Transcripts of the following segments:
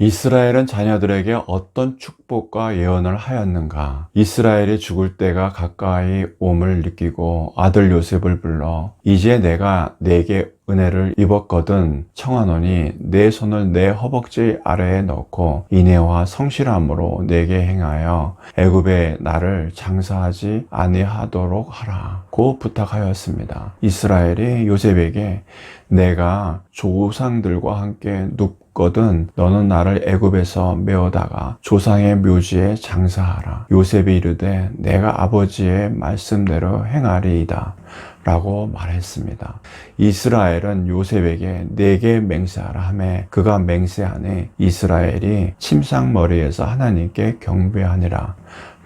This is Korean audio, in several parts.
이스라엘은 자녀들에게 어떤 축복과 예언을 하였는가? 이스라엘이 죽을 때가 가까이 옴을 느끼고 아들 요셉을 불러 이제 내가 내게 은혜를 입었거든 청하노니 내 손을 내 허벅지 아래에 넣고 인애와 성실함으로 내게 행하여 애굽에 나를 장사하지 아니하도록 하라 고 부탁하였습니다. 이스라엘이 요셉에게 내가 조상들과 함께 눕 거든 너는 나를 애굽에서 메어다가 조상의 묘지에 장사하라 요셉이 이르되 내가 아버지의 말씀대로 행하리이다 라고 말했습니다. 이스라엘은 요셉에게 내게 맹세하라 하매 그가 맹세하니 이스라엘이 침상머리에서 하나님께 경배하니라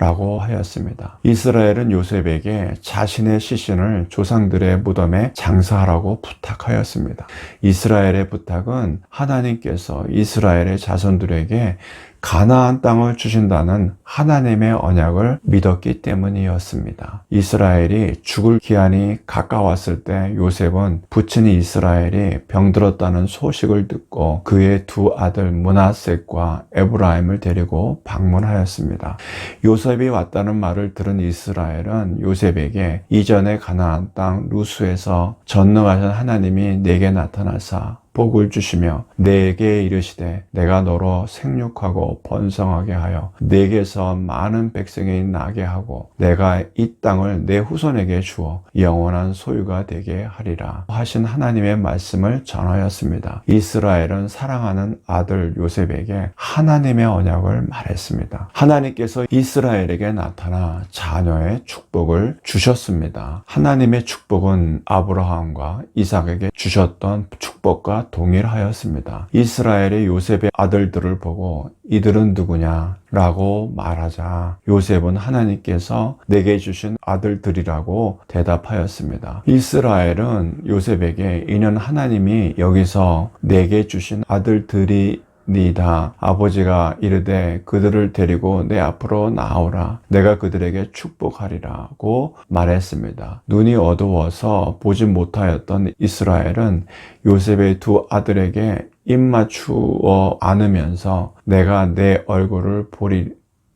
라고 하였습니다. 이스라엘은 요셉에게 자신의 시신을 조상들의 무덤에 장사하라고 부탁하였습니다. 이스라엘의 부탁은 하나님께서 이스라엘의 자손들에게 가나안 땅을 주신다는 하나님의 언약을 믿었기 때문이었습니다. 이스라엘이 죽을 기한이 가까웠을 때 요셉은 부친이 이스라엘이 병들었다는 소식을 듣고 그의 두 아들 문하셋과 에브라임을 데리고 방문하였습니다. 요셉이 왔다는 말을 들은 이스라엘은 요셉에게 이전에 가나안 땅 루스에서 전능하신 하나님이 내게 나타나사 복을 주시며 내게 이르시되 내가 너로 생육하고 번성하게 하여 내게서 많은 백성이 나게 하고 내가 이 땅을 내 후손에게 주어 영원한 소유가 되게 하리라 하신 하나님의 말씀을 전하였습니다. 이스라엘은 사랑하는 아들 요셉에게 하나님의 언약을 말했습니다. 하나님께서 이스라엘에게 나타나 자녀의 축복을 주셨습니다. 하나님의 축복은 아브라함과 이삭에게 주셨던 축복과 동일하였습니다. 이스라엘의 요셉의 아들들을 보고 이들은 누구냐? 라고 말하자 요셉은 하나님께서 내게 주신 아들들이라고 대답하였습니다. 이스라엘은 요셉에게 이는 하나님이 여기서 내게 주신 아들들이 니다 아버지가 이르되 그들을 데리고 내 앞으로 나오라 내가 그들에게 축복하리라고 말했습니다. 눈이 어두워서 보지 못하였던 이스라엘은 요셉의 두 아들에게 입맞추어 안으면서 내가 내 얼굴을 보리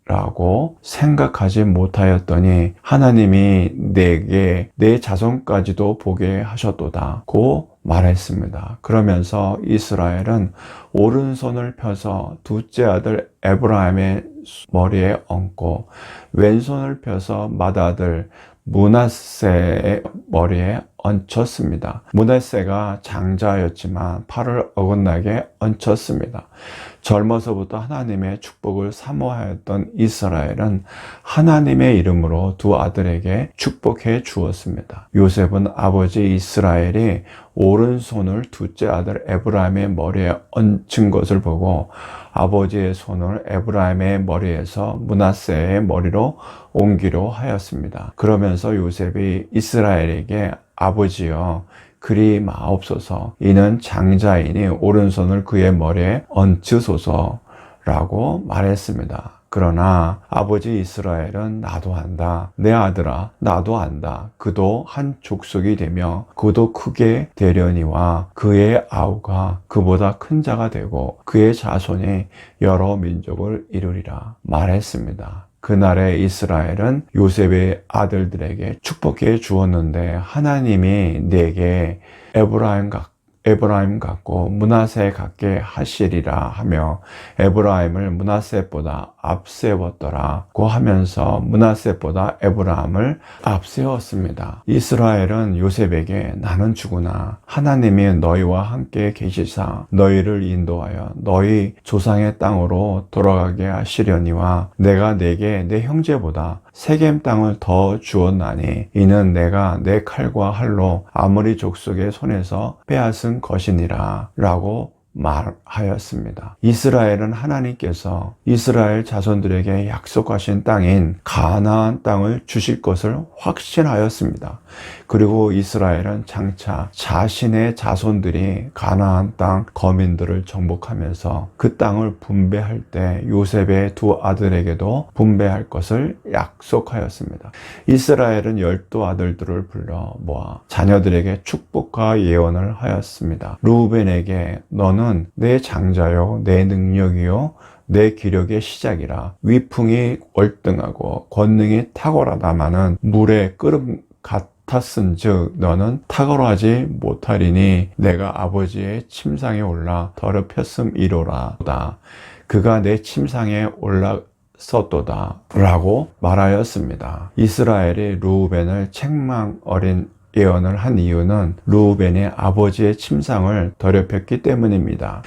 라고 생각하지 못하였더니 하나님이 내게 내 자손까지도 보게 하셨도다 고 말했습니다. 그러면서 이스라엘은 오른손을 펴서 둘째 아들 에브라임의 머리에 얹고 왼손을 펴서 맏아들 문하세의 머리에 얹혔습니다. 문하세가 장자였지만 팔을 어긋나게 얹혔습니다. 젊어서부터 하나님의 축복을 사모하였던 이스라엘은 하나님의 이름으로 두 아들에게 축복해 주었습니다. 요셉은 아버지 이스라엘이 오른손을 둘째 아들 에브라임의 머리에 얹은 것을 보고 아버지의 손을 에브라임의 머리에서 문하세의 머리로 옮기려 하였습니다. 그러면서 요셉이 이스라엘에게 아버지여 그리 마옵소서 이는 장자이니 오른손을 그의 머리에 얹으소서 라고 말했습니다. 그러나 아버지 이스라엘은 나도 안다. 내 아들아, 나도 안다. 그도 한 족속이 되며 그도 크게 되려니와 그의 아우가 그보다 큰 자가 되고 그의 자손이 여러 민족을 이루리라 말했습니다. 그날의 이스라엘은 요셉의 아들들에게 축복해 주었는데 하나님이 내게 에브라임 각 에브라임 같고 문하세 같게 하시리라 하며 에브라임을 문하세보다 앞세웠더라고 하면서 문하세보다 에브라임을 앞세웠습니다. 이스라엘은 요셉에게 나는 죽으나 하나님이 너희와 함께 계시사 너희를 인도하여 너희 조상의 땅으로 돌아가게 하시려니와 내가 내게 내 형제보다 세겜 땅을 더 주었나니 이는 내가 내 칼과 할로 아무리 족속의 손에서 빼앗은 것이니라 라고 말하였습니다. 이스라엘은 하나님께서 이스라엘 자손들에게 약속하신 땅인 가나안 땅을 주실 것을 확신하였습니다. 그리고 이스라엘은 장차 자신의 자손들이 가나안 땅 거민들을 정복하면서 그 땅을 분배할 때 요셉의 두 아들에게도 분배할 것을 약속하였습니다. 이스라엘은 열두 아들들을 불러 모아 자녀들에게 축복과 예언을 하였습니다. 루벤에게 너는 너는 내 장자요 내 능력이요 내 기력의 시작이라. 위풍이 월등하고 권능이 탁월하다마는 물의 끓음 같았은 즉 너는 탁월하지 못하리니 내가 아버지의 침상에 올라 더럽혔음 이로라. 그가 내 침상에 올라 썼도다. 라고 말하였습니다. 이스라엘이 루벤을 책망 어린 예언을 한 이유는 루벤이 아버지의 침상을 더럽혔기 때문입니다.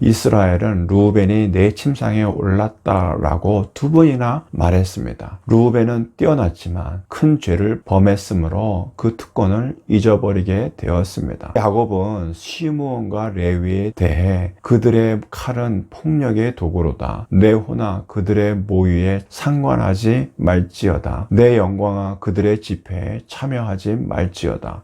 이스라엘은 루벤이 내 침상에 올랐다라고 두 번이나 말했습니다. 루벤은 뛰어났지만 큰 죄를 범했으므로 그 특권을 잊어버리게 되었습니다. 야곱은 시므온과 레위에 대해 그들의 칼은 폭력의 도구로다. 내 호나 그들의 모유에 상관하지 말지어다. 내 영광아 그들의 집회에 참여하지 말 지어다.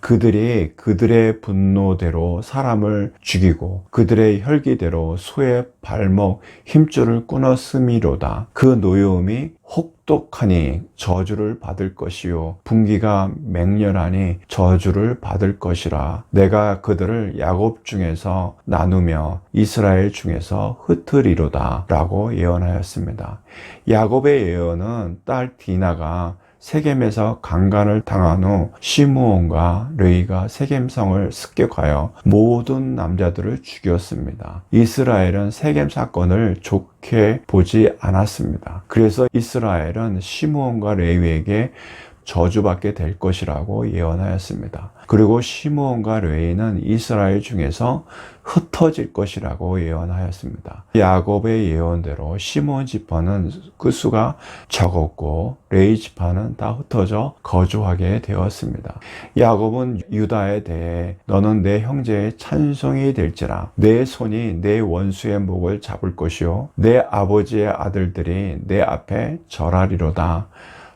그들이 그들의 분노대로 사람을 죽이고 그들의 혈기대로 소의 발목 힘줄을 끊었음이로다. 그 노여움이 혹독하니 저주를 받을 것이요 분기가 맹렬하니 저주를 받을 것이라 내가 그들을 야곱 중에서 나누며 이스라엘 중에서 흩으리로다 라고 예언하였습니다. 야곱의 예언은 딸 디나가 세겜에서 강간을 당한 후 시므온과 레이가 세겜성을 습격하여 모든 남자들을 죽였습니다. 이스라엘은 세겜 사건을 좋게 보지 않았습니다. 그래서 이스라엘은 시므온과 레위에게 저주받게 될 것이라고 예언하였습니다. 그리고 시므온과 레이는 이스라엘 중에서 흩어질 것이라고 예언하였습니다. 야곱의 예언대로 시므온 지파는 그 수가 적었고 레이 지파는 다 흩어져 거주하게 되었습니다. 야곱은 유다에 대해 너는 내 형제의 찬송이 될지라 내 손이 내 원수의 목을 잡을 것이요 내 아버지의 아들들이 내 앞에 절하리로다.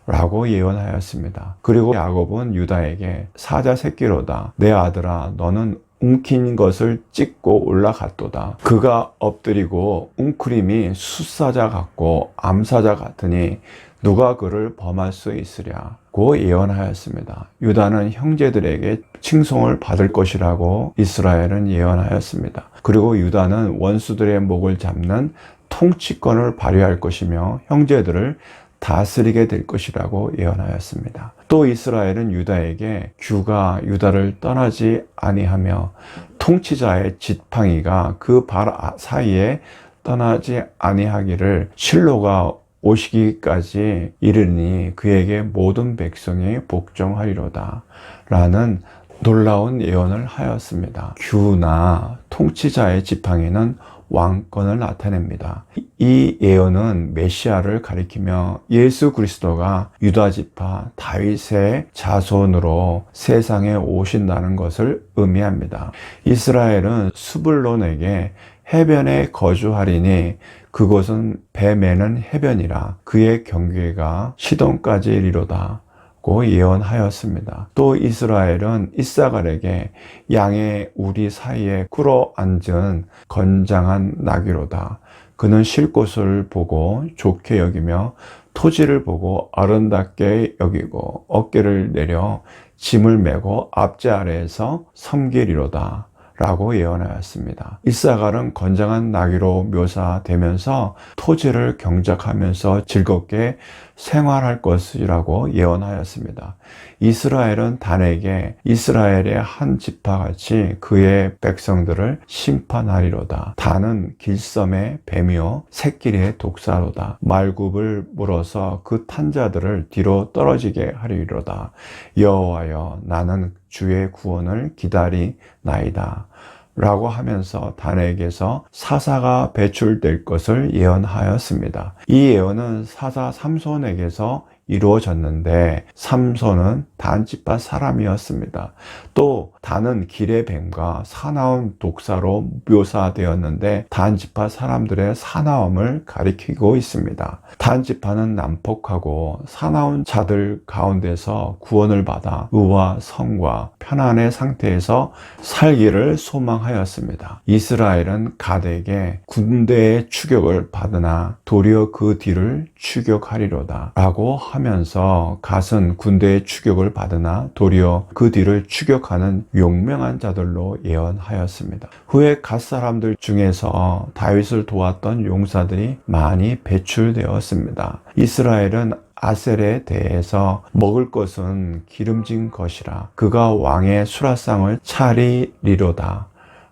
라고 예언하였습니다. 그리고 야곱은 유다에게 사자 새끼로다. 내 아들아 너는 웅킨 것을 찍고 올라갔도다. 그가 엎드리고 웅크림이 숫사자 같고 암사자 같으니 누가 그를 범할 수 있으랴고 예언하였습니다. 유다는 형제들에게 칭송을 받을 것이라고 이스라엘은 예언하였습니다. 그리고 유다는 원수들의 목을 잡는 통치권을 발휘할 것이며 형제들을 다스리게 될 것이라고 예언하였습니다. 또 이스라엘은 유다에게 규가 유다를 떠나지 아니하며 통치자의 지팡이가 그 발 사이에 떠나지 아니하기를 실로가 오시기까지 이르니 그에게 모든 백성이 복종하리로다. 라는 놀라운 예언을 하였습니다. 규나 통치자의 지팡이는 왕권을 나타냅니다. 이 예언은 메시아를 가리키며 예수 그리스도가 유다 지파 다윗의 자손으로 세상에 오신다는 것을 의미합니다. 이스라엘은 수불론에게 해변에 거주하리니 그곳은 뱀에는 해변이라 그의 경계가 시돈까지 이르로다. 고 예언하였습니다. 또 이스라엘은 이사갈에게 양의 우리 사이에 꿇어 앉은 건장한 나귀로다. 그는 쉴 곳을 보고 좋게 여기며 토지를 보고 아름답게 여기고 어깨를 내려 짐을 메고 앞제 아래에서 섬기리로다. 라고 예언하였습니다. 이사갈은 건장한 나귀로 묘사되면서 토지를 경작하면서 즐겁게 생활할 것이라고 예언하였습니다. 이스라엘은 단에게 이스라엘의 한 지파같이 그의 백성들을 심판하리로다. 단은 길섬의 뱀이요 새끼리의 독사로다. 말굽을 물어서 그 탄자들을 뒤로 떨어지게 하리로다. 여호와여 나는 주의 구원을 기다리나이다. 라고 하면서 단에게서 사사가 배출될 것을 예언하였습니다. 이 예언은 사사 삼손에게서 이루어졌는데 삼손은 단지파 사람이었습니다. 또 단은 길의 뱀과 사나운 독사로 묘사되었는데 단지파 사람들의 사나움을 가리키고 있습니다. 단지파는 난폭하고 사나운 자들 가운데서 구원을 받아 의와 성과 편안의 상태에서 살기를 소망하였습니다. 이스라엘은 가덱에 군대의 추격을 받으나 도리어 그 뒤를 추격하리로다 라고 하 면서 갓은 군대의 추격을 받으나 도리어 그 뒤를 추격하는 용맹한 자들로 예언하였습니다. 후에 갓 사람들 중에서 다윗을 도왔던 용사들이 많이 배출되었습니다. 이스라엘은 아셀에 대해서 먹을 것은 기름진 것이라 그가 왕의 수라상을 차리리로다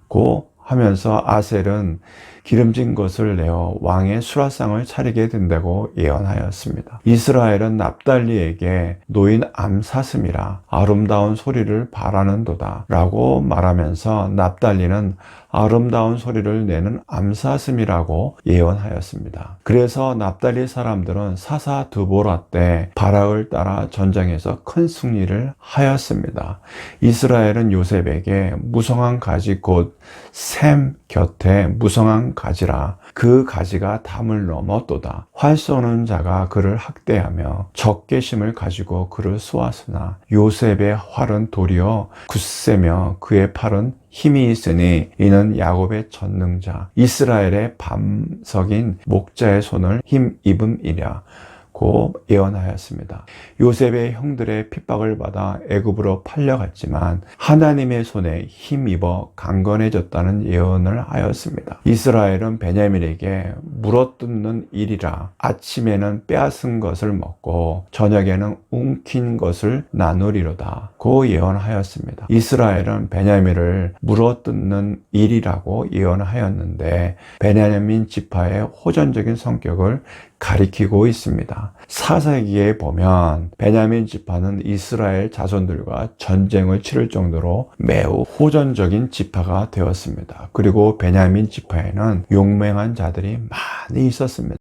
고 하면서 아셀은 기름진 것을 내어 왕의 수라상을 차리게 된다고 예언하였습니다. 이스라엘은 납달리에게 노인 암사슴이라 아름다운 소리를 바라는도다 라고 말하면서 납달리는 아름다운 소리를 내는 암사슴이라고 예언하였습니다. 그래서 납달리 사람들은 사사 드보라 때 바락을 따라 전장에서 큰 승리를 하였습니다. 이스라엘은 요셉에게 무성한 가지 곧 샘 곁에 무성한 가지라 그 가지가 담을 넘었도다. 활 쏘는 자가 그를 학대하며 적개심을 가지고 그를 쏘았으나 요셉의 활은 도리어 굳세며 그의 팔은 힘이 있으니 이는 야곱의 전능자 이스라엘의 밤석인 목자의 손을 힘입음이랴 고 예언하였습니다. 요셉의 형들의 핍박을 받아 애굽으로 팔려갔지만 하나님의 손에 힘입어 강건해졌다는 예언을 하였습니다. 이스라엘은 베냐민에게 물어뜯는 일이라 아침에는 빼앗은 것을 먹고 저녁에는 움킨 것을 나누리로다 고 예언하였습니다. 이스라엘은 베냐민을 물어뜯는 일이라고 예언하였는데 베냐민 지파의 호전적인 성격을 가리키고 있습니다. 사사기에 보면 베냐민 지파는 이스라엘 자손들과 전쟁을 치를 정도로 매우 호전적인 지파가 되었습니다. 그리고 베냐민 지파에는 용맹한 자들이 많이 있었습니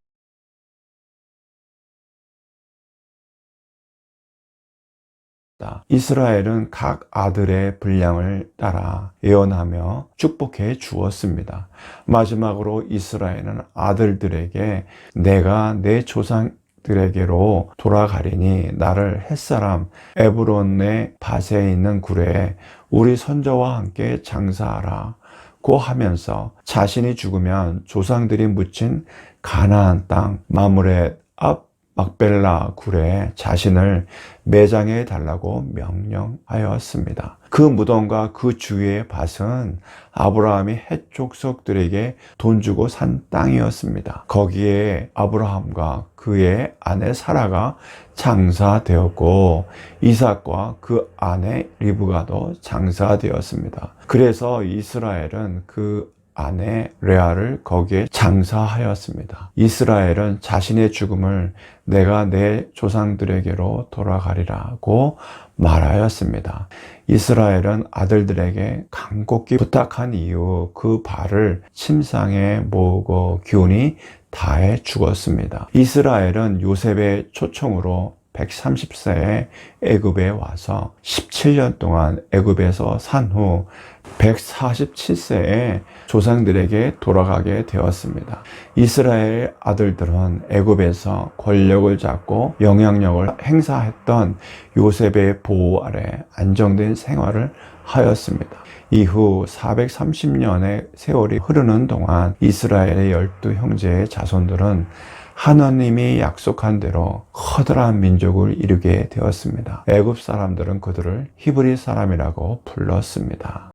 다. 이스라엘은 각 아들의 분량을 따라 예언하며 축복해 주었습니다. 마지막으로 이스라엘은 아들들에게 내가 내 조상 들에게로 돌아가리니 나를 햇사람 에브론의 밭에 있는 굴에 우리 선조와 함께 장사하라 고 하면서 자신이 죽으면 조상들이 묻힌 가나안 땅 마물의 앞 막벨라 굴에 자신을 매장해 달라고 명령하였습니다. 그 무덤과 그 주위의 밭은 아브라함이 해족속들에게 돈 주고 산 땅이었습니다. 거기에 아브라함과 그의 아내 사라가 장사되었고 이삭과 그 아내 리브가도 장사되었습니다. 그래서 이스라엘은 그 아내 레아를 거기에 장사하였습니다. 이스라엘은 자신의 죽음을 내가 내 조상들에게로 돌아가리라고 말하였습니다. 이스라엘은 아들들에게 간곡히 부탁한 이후 그 발을 침상에 모으고 기운이 다해 죽었습니다. 이스라엘은 요셉의 초청으로 130세에 애굽에 와서 17년 동안 애굽에서 산후 147세에 조상들에게 돌아가게 되었습니다. 이스라엘 아들들은 애굽에서 권력을 잡고 영향력을 행사했던 요셉의 보호 아래 안정된 생활을 하였습니다. 이후 430년의 세월이 흐르는 동안 이스라엘의 열두 형제의 자손들은 하나님이 약속한 대로 커다란 민족을 이루게 되었습니다. 애굽 사람들은 그들을 히브리 사람이라고 불렀습니다.